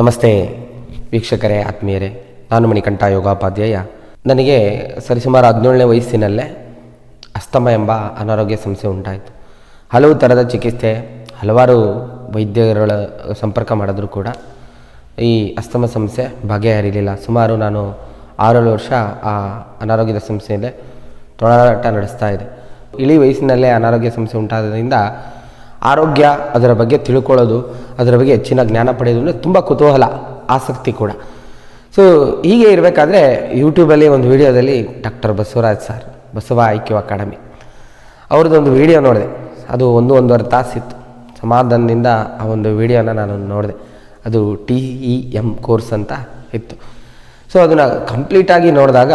ನಮಸ್ತೆ ವೀಕ್ಷಕರೇ, ಆತ್ಮೀಯರೇ. ನಾನು ಮಣಿಕಂಠ ಯೋಗಾಪಾಧ್ಯಾಯ. ನನಗೆ ಸರಿಸುಮಾರು ಹದಿನೇಳನೇ ವಯಸ್ಸಿನಲ್ಲೇ ಅಸ್ತಮ ಎಂಬ ಅನಾರೋಗ್ಯ ಸಮಸ್ಯೆ ಉಂಟಾಯಿತು. ಹಲವು ಥರದ ಚಿಕಿತ್ಸೆ, ಹಲವಾರು ವೈದ್ಯರುಗಳ ಸಂಪರ್ಕ ಮಾಡಿದ್ರು ಕೂಡ ಈ ಅಸ್ತಮ ಸಮಸ್ಯೆ ಬಗೆಹರಿಲಿಲ್ಲ ಸುಮಾರು ನಾನು ಆರೇಳು ವರ್ಷ ಆ ಅನಾರೋಗ್ಯದ ಸಮಸ್ಯೆಯಲ್ಲೇ ತೊಳಲಾಟ ನಡೆಸ್ತಾ ಇದೆ ಇಳಿ ವಯಸ್ಸಿನಲ್ಲೇ ಅನಾರೋಗ್ಯ ಸಮಸ್ಯೆ ಉಂಟಾದ್ರಿಂದ ಆರೋಗ್ಯ ಅದರ ಬಗ್ಗೆ ತಿಳ್ಕೊಳ್ಳೋದು, ಅದರ ಬಗ್ಗೆ ಹೆಚ್ಚಿನ ಜ್ಞಾನ ಪಡೆಯೋದು ಅಂದರೆ ತುಂಬ ಕುತೂಹಲ, ಆಸಕ್ತಿ ಕೂಡ. ಸೊ ಹೀಗೆ ಇರಬೇಕಾದ್ರೆ ಯೂಟ್ಯೂಬಲ್ಲಿ ಒಂದು ವಿಡಿಯೋದಲ್ಲಿ ಡಾಕ್ಟರ್ ಬಸವರಾಜ್ ಸರ್, ಬಸವ ಐಕ್ಯ ಅಕಾಡೆಮಿ. ಅವ್ರದ್ದೊಂದು ವಿಡಿಯೋ ನೋಡಿದೆ. ಅದು ಒಂದು ಒಂದೂವರೆ ತಾಸಿತ್ತು ಸಮಾಧಾನದಿಂದ ಆ ಒಂದು ವಿಡಿಯೋನ ನಾನು ನೋಡಿದೆ. ಅದು ಟಿ ಇ ಎಂ ಕೋರ್ಸ್ ಅಂತ ಇತ್ತು. ಸೊ ಅದನ್ನು ಕಂಪ್ಲೀಟಾಗಿ ನೋಡಿದಾಗ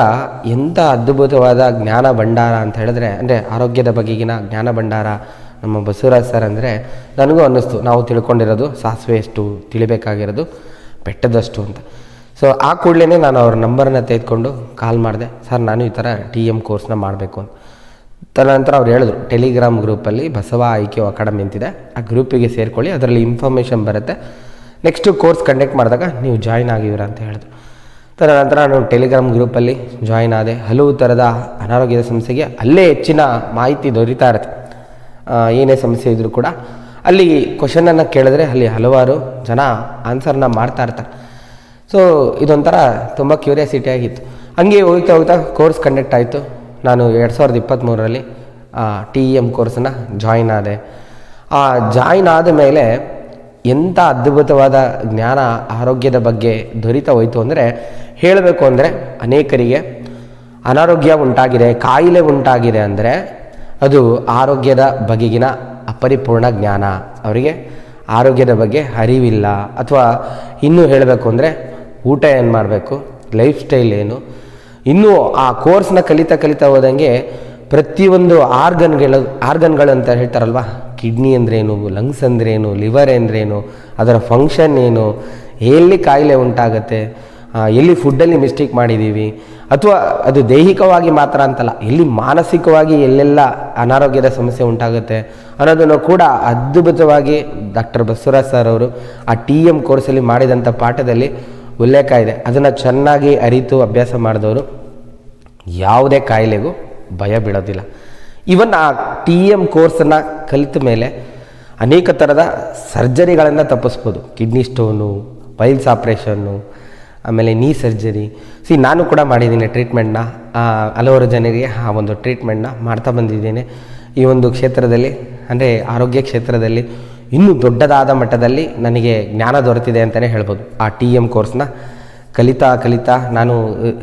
ಎಂಥ ಅದ್ಭುತವಾದ ಜ್ಞಾನ ಭಂಡಾರ ಅಂತ ಹೇಳಿದ್ರೆ, ಅಂದರೆ ಆರೋಗ್ಯದ ಬಗೆಗಿನ ಜ್ಞಾನ ಭಂಡಾರ ನಮ್ಮ ಬಸವರಾಜ್ ಸರ್ ಅಂದರೆ ನನಗೂ ಅನ್ನಿಸ್ತು. ನಾವು ತಿಳ್ಕೊಂಡಿರೋದು, ಸಾಸಿವೆ ಎಷ್ಟು ತಿಳಿಬೇಕಾಗಿರೋದು ಬೆಟ್ಟದಷ್ಟು ಅಂತ. ಸೊ ಆ ಕೂಡಲೇ ನಾನು ಅವ್ರ ನಂಬರನ್ನ ತೆಗೆದುಕೊಂಡು ಕಾಲ್ ಮಾಡಿದೆ, ಸರ್, ನಾನು ಈ ಥರ ಟಿ ಎಂ ಕೋರ್ಸ್ನ ಮಾಡಬೇಕು ಅಂತ. ತದನಂತರ ಅವ್ರು ಹೇಳಿದ್ರು, ಟೆಲಿಗ್ರಾಮ್ ಗ್ರೂಪಲ್ಲಿ ಬಸವ ಆಯ್ಕೆ ಅಕಾಡೆಮಿ ಅಂತಿದೆ, ಆ ಗ್ರೂಪಿಗೆ ಸೇರ್ಕೊಳ್ಳಿ, ಅದರಲ್ಲಿ ಇನ್ಫಾರ್ಮೇಷನ್ ಬರುತ್ತೆ. ನೆಕ್ಸ್ಟು ಕೋರ್ಸ್ ಕಂಡಕ್ಟ್ ಮಾಡಿದಾಗ ನೀವು ಜಾಯ್ನ್ ಆಗಿದ್ದೀರ ಅಂತ ಹೇಳಿದ್ರು. ತದನಂತರ ನಾನು ಟೆಲಿಗ್ರಾಮ್ ಗ್ರೂಪಲ್ಲಿ ಜಾಯ್ನ್ ಆದೆ. ಹಲವು ಥರದ ಅನಾರೋಗ್ಯದ ಸಮಸ್ಯೆಗೆ ಅಲ್ಲೇ ಹೆಚ್ಚಿನ ಮಾಹಿತಿ ದೊರೀತಾ ಇರುತ್ತೆ. ಏನೇ ಸಮಸ್ಯೆ ಇದ್ದರೂ ಕೂಡ ಅಲ್ಲಿ ಕ್ವಶನನ್ನು ಕೇಳಿದ್ರೆ ಅಲ್ಲಿ ಹಲವಾರು ಜನ ಆನ್ಸರ್ನ ಮಾಡ್ತಾ ಇರ್ತಾರೆ. ಸೊ ಇದೊಂಥರ ತುಂಬ ಕ್ಯೂರಿಯಾಸಿಟಿ ಆಗಿತ್ತು. ಹಂಗೆ ಹೋಗ್ತಾ ಹೋಗ್ತಾ ಕೋರ್ಸ್ ಕಂಡಕ್ಟ್ ಆಯಿತು. ನಾನು ಎರಡು ಸಾವಿರದ ಇಪ್ಪತ್ತ್ಮೂರರಲ್ಲಿ ಟಿ ಇ ಎಂ ಕೋರ್ಸನ್ನು ಜಾಯಿನ್ ಆದೆ. ಆ ಜಾಯಿನ್ ಆದ ಮೇಲೆ ಎಂಥ ಅದ್ಭುತವಾದ ಜ್ಞಾನ, ಆರೋಗ್ಯದ ಬಗ್ಗೆ ದೊರೀತಾ ಹೋಯಿತು ಅಂದರೆ ಹೇಳಬೇಕು ಅಂದರೆ ಅನೇಕರಿಗೆ ಅನಾರೋಗ್ಯ ಉಂಟಾಗಿದೆ, ಕಾಯಿಲೆ ಉಂಟಾಗಿದೆ ಅಂದರೆ ಅದು ಆರೋಗ್ಯದ ಬಗೆಗಿನ ಅಪರಿಪೂರ್ಣ ಜ್ಞಾನ. ಅವರಿಗೆ ಆರೋಗ್ಯದ ಬಗ್ಗೆ ಅರಿವಿಲ್ಲ. ಅಥವಾ ಇನ್ನೂ ಹೇಳಬೇಕು ಅಂದರೆ ಊಟ ಏನು ಮಾಡಬೇಕು? ಲೈಫ್ ಸ್ಟೈಲ್ ಏನು? ಇನ್ನೂ ಆ ಕೋರ್ಸ್ನ ಕಲಿತಾ ಕಲಿತಾ ಹೋದಂಗೆ ಪ್ರತಿಯೊಂದು ಆರ್ಗನ್ಗಳು ಆರ್ಗನ್ಗಳು ಅಂತ ಹೇಳ್ತಾರಲ್ವ? ಕಿಡ್ನಿ ಅಂದ್ರೇನು, ಲಂಗ್ಸ್ ಅಂದ್ರೇನು, ಲಿವರ್ ಅಂದ್ರೇನು, ಅದರ ಫಂಕ್ಷನ್ ಏನು? ಎಲ್ಲಿ ಕಾಯಿಲೆ ಉಂಟಾಗತ್ತೆ? ಎಲ್ಲಿ ಫುಡ್ಡಲ್ಲಿ ಮಿಸ್ಟೇಕ್ ಮಾಡಿದ್ದೀವಿ ಅಥವಾ ಅದು ದೈಹಿಕವಾಗಿ ಮಾತ್ರ ಅಂತಲ್ಲ, ಇಲ್ಲಿ ಮಾನಸಿಕವಾಗಿ ಎಲ್ಲೆಲ್ಲ ಅನಾರೋಗ್ಯದ ಸಮಸ್ಯೆ ಉಂಟಾಗುತ್ತೆ ಅನ್ನೋದನ್ನು ಕೂಡ ಅದ್ಭುತವಾಗಿ ಡಾಕ್ಟರ್ ಬಸವರಾಜ್ ಸರ್ ಅವರು ಆ ಟಿ ಎಂ ಕೋರ್ಸಲ್ಲಿ ಮಾಡಿದಂಥ ಪಾಠದಲ್ಲಿ ಉಲ್ಲೇಖ ಇದೆ. ಅದನ್ನು ಚೆನ್ನಾಗಿ ಅರಿತು ಅಭ್ಯಾಸ ಮಾಡಿದವರು ಯಾವುದೇ ಕಾಯಿಲೆಗೂ ಭಯ ಬೀಳೋದಿಲ್ಲ. ಇವನ್ ಆ ಟಿ ಎಂ ಕೋರ್ಸನ್ನು ಕಲಿತ ಮೇಲೆ ಅನೇಕ ಥರದ ಸರ್ಜರಿಗಳನ್ನು ತಪ್ಪಿಸ್ಬೋದು. ಕಿಡ್ನಿ ಸ್ಟೋನು, ಪೈಲ್ಸ್ ಆಪ್ರೇಷನ್ನು ಆಮೇಲೆ ನೀ ಸರ್ಜರಿ ಸಿ ನಾನು ಕೂಡ ಮಾಡಿದ್ದೀನಿ ಟ್ರೀಟ್ಮೆಂಟ್ನ ಹಲವಾರು ಜನರಿಗೆ ಆ ಒಂದು ಟ್ರೀಟ್ಮೆಂಟ್ನ ಮಾಡ್ತಾ ಬಂದಿದ್ದೇನೆ. ಈ ಒಂದು ಕ್ಷೇತ್ರದಲ್ಲಿ, ಅಂದರೆ ಆರೋಗ್ಯ ಕ್ಷೇತ್ರದಲ್ಲಿ, ಇನ್ನೂ ದೊಡ್ಡದಾದ ಮಟ್ಟದಲ್ಲಿ ನನಗೆ ಜ್ಞಾನ ದೊರೆತಿದೆ ಅಂತಲೇ ಹೇಳ್ಬೋದು. ಆ ಟಿ ಎಂ ಕೋರ್ಸ್ನ ಕಲಿತಾ ಕಲಿತಾ ನಾನು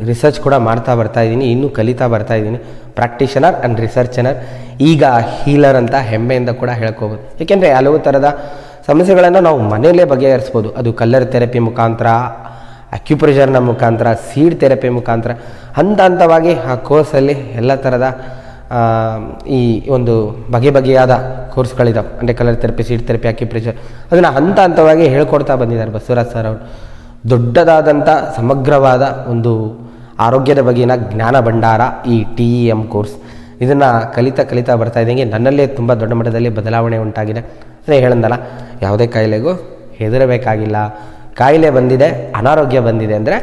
ರಿಸರ್ಚ್ ಕೂಡ ಮಾಡ್ತಾ ಬರ್ತಾ ಇದ್ದೀನಿ. ಇನ್ನೂ ಕಲಿತಾ ಬರ್ತಾ ಇದ್ದೀನಿ. ಪ್ರಾಕ್ಟೀಷನರ್ ಆ್ಯಂಡ್ ರಿಸರ್ಚನರ್ ಈಗ ಹೀಲರ್ ಅಂತ ಹೆಮ್ಮೆಯಿಂದ ಕೂಡ ಹೇಳ್ಕೋಬೋದು ಏಕೆಂದರೆ ಹಲವು ಥರದ ಸಮಸ್ಯೆಗಳನ್ನು ನಾವು ಮನೆಯಲ್ಲೇ ಬಗೆಹರಿಸ್ಬೋದು. ಅದು ಕಲ್ಲರ್ ಥೆರಪಿ ಮುಖಾಂತರ ಅಕ್ಯುಪ್ರೆಷರ್ನ ಮುಖಾಂತರ ಸೀಡ್ ಥೆರಪಿ ಮುಖಾಂತರ, ಹಂತ ಹಂತವಾಗಿ ಆ ಕೋರ್ಸಲ್ಲಿ ಎಲ್ಲ ಥರದ ಈ ಒಂದು ಬಗೆ ಬಗೆಯಾದ ಕೋರ್ಸ್ಗಳಿದ್ದಾವೆ ಅಂದರೆ colour therapy seed therapy acupressure ಅದನ್ನು ಹಂತ ಹಂತವಾಗಿ ಹೇಳ್ಕೊಡ್ತಾ ಬಂದಿದ್ದಾರೆ ಬಸವರಾಜ್ ಸರ್ ಅವರು. ದೊಡ್ಡದಾದಂಥ ಸಮಗ್ರವಾದ ಒಂದು ಆರೋಗ್ಯದ ಬಗೆಯ ಜ್ಞಾನ ಭಂಡಾರ ಈ ಟಿ ಇ ಎಂ ಕೋರ್ಸ್ ಇದನ್ನು ಕಲಿತಾ ಕಲಿತಾ ಬರ್ತಾ ಇದ್ದಂಗೆ ನನ್ನಲ್ಲೇ ತುಂಬ ದೊಡ್ಡ ಮಟ್ಟದಲ್ಲಿ ಬದಲಾವಣೆ ಉಂಟಾಗಿದೆ. ಅಂದರೆ ಹೇಳಂದಲ್ಲ, ಯಾವುದೇ ಕಾಯಿಲೆಗೂ ಹೆದರಬೇಕಾಗಿಲ್ಲ. ಕಾಯಿಲೆ ಬಂದಿದೆ, ಅನಾರೋಗ್ಯ ಬಂದಿದೆ ಅಂದರೆ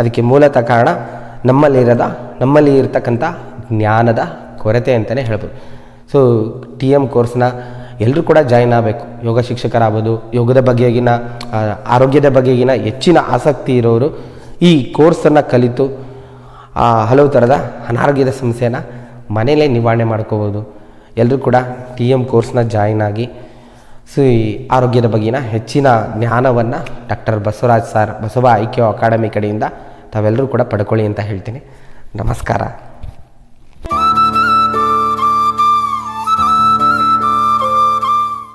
ಅದಕ್ಕೆ ಮೂಲತಃ ಕಾರಣ ನಮ್ಮಲ್ಲಿರದ, ನಮ್ಮಲ್ಲಿ ಇರತಕ್ಕಂಥ ಜ್ಞಾನದ ಕೊರತೆ ಅಂತಲೇ ಹೇಳ್ಬೋದು. ಸೊ ಟಿ ಎಂ ಕೋರ್ಸ್ನ ಎಲ್ಲರೂ ಕೂಡ ಜಾಯ್ನ್ ಆಗಬೇಕು. ಯೋಗ ಶಿಕ್ಷಕರಾಗ್ಬೋದು, ಯೋಗದ ಬಗೆಗಿನ ಆರೋಗ್ಯದ ಬಗೆಗಿನ ಹೆಚ್ಚಿನ ಆಸಕ್ತಿ ಇರೋರು ಈ ಕೋರ್ಸನ್ನು ಕಲಿತು ಹಲವು ಥರದ ಅನಾರೋಗ್ಯದ ಸಮಸ್ಯೆನ ಮನೆಯಲ್ಲೇ ನಿವಾರಣೆ ಮಾಡ್ಕೋಬೋದು. ಎಲ್ಲರೂ ಕೂಡ ಟಿ ಎಂ ಕೋರ್ಸ್ನ ಜಾಯ್ನ್ ಆಗಿ ಸೊ ಈ ಆರೋಗ್ಯದ ಬಗೆಗಿನ ಹೆಚ್ಚಿನ ಜ್ಞಾನವನ್ನು ಡಾಕ್ಟರ್ ಬಸವರಾಜ್ ಸರ್ ಬಸವ ಐಕ್ಯ ಅಕಾಡೆಮಿ ಕಡೆಯಿಂದ ತಾವೆಲ್ಲರೂ ಕೂಡ ಪಡ್ಕೊಳ್ಳಿ ಅಂತ ಹೇಳ್ತೀನಿ. ನಮಸ್ಕಾರ.